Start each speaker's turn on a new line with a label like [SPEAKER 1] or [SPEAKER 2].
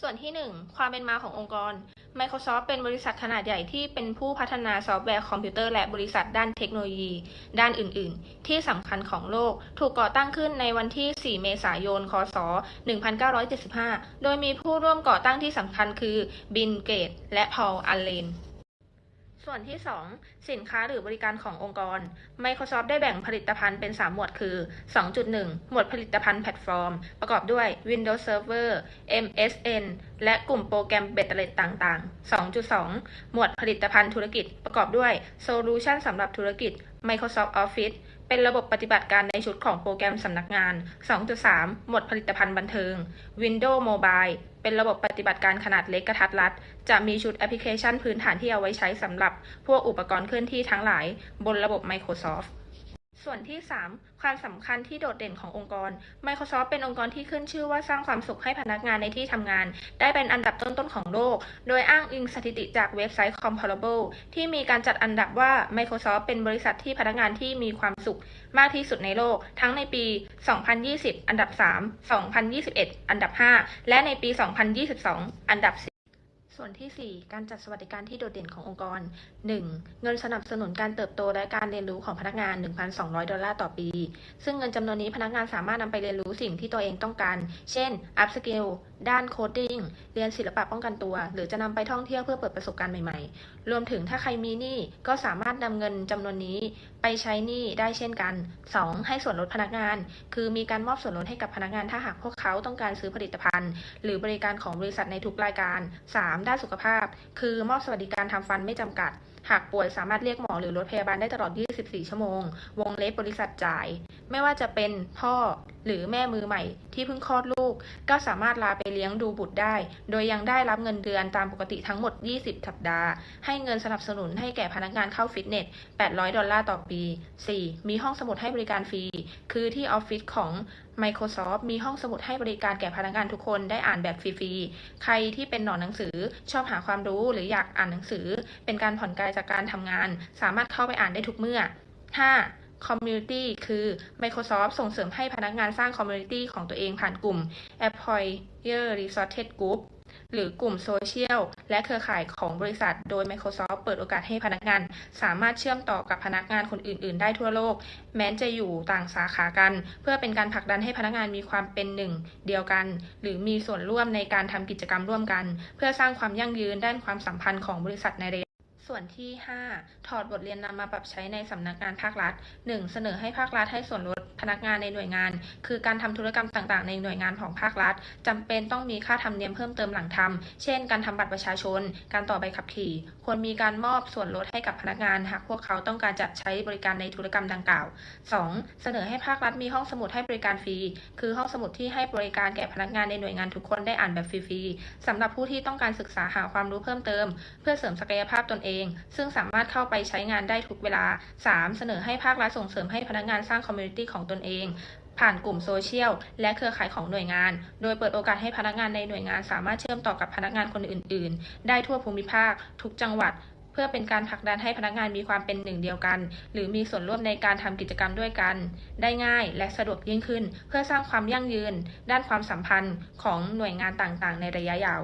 [SPEAKER 1] ส่วนที่ 1 ความเป็นมาขององค์กร Microsoft เป็นบริษัทขนาดใหญ่ที่เป็นผู้พัฒนาซอฟต์แวร์คอมพิวเตอร์และบริษัทด้านเทคโนโลยี ด้านอื่น ๆ ที่สำคัญของโลก ถูกก่อตั้งขึ้นในวันที่ 4 เมษายน คศ 1975 โดยมีผู้ร่วมก่อตั้งที่สำคัญคือบินเกตและพอลอัลเลน ส่วนที่ 2 สินค้าหรือบริการขององค์กร Microsoft ได้แบ่งผลิตภัณฑ์เป็น 3 หมวดคือ 2.1 หมวดผลิตภัณฑ์แพลตฟอร์ม ประกอบด้วย Windows Server MSN และกลุ่มโปรแกรมเบตเตอร์ต่างๆ 2.2 หมวดผลิตภัณฑ์ธุรกิจ ประกอบด้วย Solution สำหรับธุรกิจ Microsoft Office เป็นระบบปฏิบัติการในชุดของโปรแกรมสำนักงาน 2.3 หมวดผลิตภัณฑ์บันเทิง Windows Mobile เป็นระบบปฏิบัติการขนาดเล็กกระทัดรัด จะมีชุดแอปพลิเคชันพื้นฐานที่เอาไว้ใช้สำหรับ พวกอุปกรณ์เคลื่อนที่ทั้งหลาย บนระบบ Microsoft ส่วนที่ 3 ความสำคัญที่โดดเด่นขององค์กร Microsoft เป็นองค์กรที่ขึ้นชื่อว่าสร้างความสุขให้พนักงานในที่ทำงาน ได้เป็นอันดับต้นๆของโลก โดยอ้างอิงสถิติจากเว็บไซต์ Comparable ที่มีการจัดอันดับว่า Microsoft เป็นบริษัทที่พนักงานที่มีความสุขมากที่สุดในโลก ทั้งในปี 2020 อันดับ 3 2021 อันดับ 5 และในปี 2022 อันดับ ส่วนที่ 4 การจัดสวัสดิการที่โดดเด่นขององค์กร 1. เงินสนับสนุนการเติบโตและการเรียนรู้ของพนักงาน 1,200 ดอลลาร์ต่อปี ซึ่งเงินจำนวนนี้พนักงานสามารถนำไปเรียนรู้สิ่งที่ตัวเองต้องการ เช่นอัพสกิล ด้านโคดดิ้ง เรียนศิลปะป้องกันตัว หรือจะนำไปท่องเที่ยวเพื่อเปิดประสบการณ์ใหม่ๆ รวมถึงถ้าใครมีหนี้ก็สามารถนำเงินจำนวนนี้ไปใช้หนี้ได้เช่นกัน 2. ให้ส่วนลดพนักงาน คือมีการมอบส่วนลดให้กับพนักงาน ถ้าหากพวกเขาต้องการซื้อผลิตภัณฑ์ หรือบริการของบริษัทในทุกรายการ 3. ด้านสุขภาพ คือมอบสวัสดิการทำฟันไม่จำกัด หากป่วยสามารถเรียกหมอหรือรถพยาบาลได้ตลอด 24 ชั่วโมง วงเล็บบริษัทจ่าย ไม่ว่าจะเป็นพ่อหรือแม่มือใหม่ที่เพิ่งคลอดลูก ก็สามารถลาไปเลี้ยงดูบุตรได้ โดยยังได้รับเงินเดือนตามปกติทั้งหมด 20 สัปดาห์ ให้เงินสนับสนุนให้แก่พนักงานเข้าฟิตเนส 800 ดอลลาร์ต่อปี 4. มีห้องสมุดให้บริการฟรี คือที่ออฟฟิศของ Microsoft มีห้องสมุดให้บริการแก่พนักงานทุกคนได้อ่านแบบฟรีๆ ใครที่เป็นหนอนหนังสือชอบหาความรู้หรืออยากอ่านหนังสือ เป็นการผ่อนคลายจากการทำงาน สามารถเข้าไปอ่านได้ทุกเมื่อ 5. Community คือ Microsoft ส่งเสริมให้พนักงานสร้าง Community ของตัวเองผ่านกลุ่ม Employer Resources Group หรือกลุ่มโซเชียลและเครือข่ายของบริษัท โดย Microsoft เปิดโอกาสให้พนักงาน สามารถเชื่อมต่อกับพนักงานคนอื่น ๆ ได้ทั่วโลก แม้จะอยู่ต่างสาขากัน เพื่อเป็นการผลักดันให้พนักงานมีความเป็นหนึ่ง เดียวกัน หรือมีส่วนร่วมในการทำกิจกรรมร่วมกัน เพื่อสร้างความยั่งยืนด้านความสัมพันธ์ของบริษัทในระยะ ส่วนที่ 5 ถอดบทเรียนนำมาปรับใช้ในสำนักงานภาครัฐ 1. เสนอให้ภาครัฐให้ส่วนลดพนักงานในหน่วยงาน คือการทำธุรกรรมต่างๆ ในหน่วยงานของภาครัฐจำเป็นต้องมีค่าธรรมเนียมเพิ่มเติมหลังทำเช่น การทำบัตรประชาชน การต่อใบขับขี่ ควรมีการมอบส่วนลดให้กับพนักงาน หากพวกเขาต้องการจะใช้บริการในธุรกรรมดังกล่าว 2. เสนอให้ภาครัฐมีห้องสมุดให้บริการฟรี คือห้องสมุดที่ให้บริการแก่พนักงานในหน่วยงานทุกคนได้อ่านแบบฟรีๆสำหรับผู้ที่ต้องการศึกษาหาความรู้เพิ่มเติม เพื่อเสริมศักยภาพตนเองซึ่งสามารถเข้าไปใช้งานได้ทุกเวลา 3. เสนอให้ภาครัฐส่งเสริมให้พนักงานสร้างคอมมูนิตี้ของตนเอง ผ่านกลุ่มโซเชียลและเครือข่ายของหน่วยงาน โดยเปิดโอกาสให้พนักงานในหน่วยงาน สามารถเชื่อมต่อกับพนักงานคนอื่น ๆ ได้ทั่วภูมิภาค ทุกจังหวัดเพื่อเป็นการผลักดันให้พนักงานมีความเป็นหนึ่งเดียวกัน หรือมีส่วนร่วมในการทำกิจกรรมด้วยกัน ได้ง่ายและสะดวกยิ่งขึ้น เพื่อสร้างความยั่งยืน ด้านความสัมพันธ์ของหน่วยงานต่างๆ ในระยะยาว